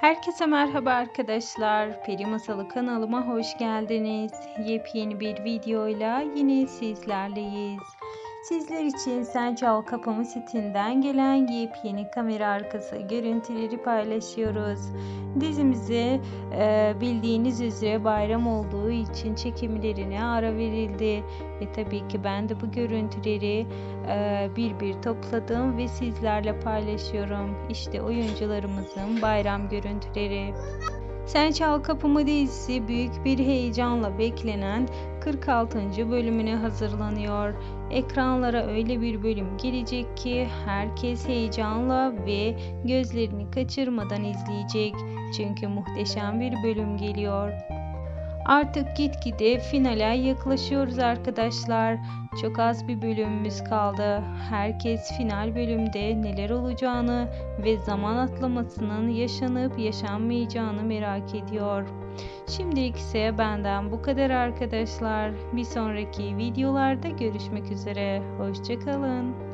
Herkese merhaba arkadaşlar. Peri Masalı kanalıma hoş geldiniz. Yepyeni bir videoyla yine sizlerleyiz. Sizler için Sen Çal Kapımı sitinden gelen yepyeni kamera arkası görüntüleri paylaşıyoruz. Dizimize e, bildiğiniz üzere bayram olduğu için çekimlerine ara verildi. Ve tabii ki ben de bu görüntüleri e, bir bir topladım ve sizlerle paylaşıyorum. İşte oyuncularımızın bayram görüntüleri. Sen Çal Kapımı dizisi büyük bir heyecanla beklenen 46. bölümüne hazırlanıyor. Ekranlara öyle bir bölüm gelecek ki herkes heyecanla ve gözlerini kaçırmadan izleyecek. Çünkü muhteşem bir bölüm geliyor. Artık gitgide finale yaklaşıyoruz arkadaşlar. Çok az bir bölümümüz kaldı. Herkes final bölümde neler olacağını ve zaman atlamasının yaşanıp yaşanmayacağını merak ediyor. Şimdilik ise benden bu kadar arkadaşlar. Bir sonraki videolarda görüşmek üzere. Hoşçakalın.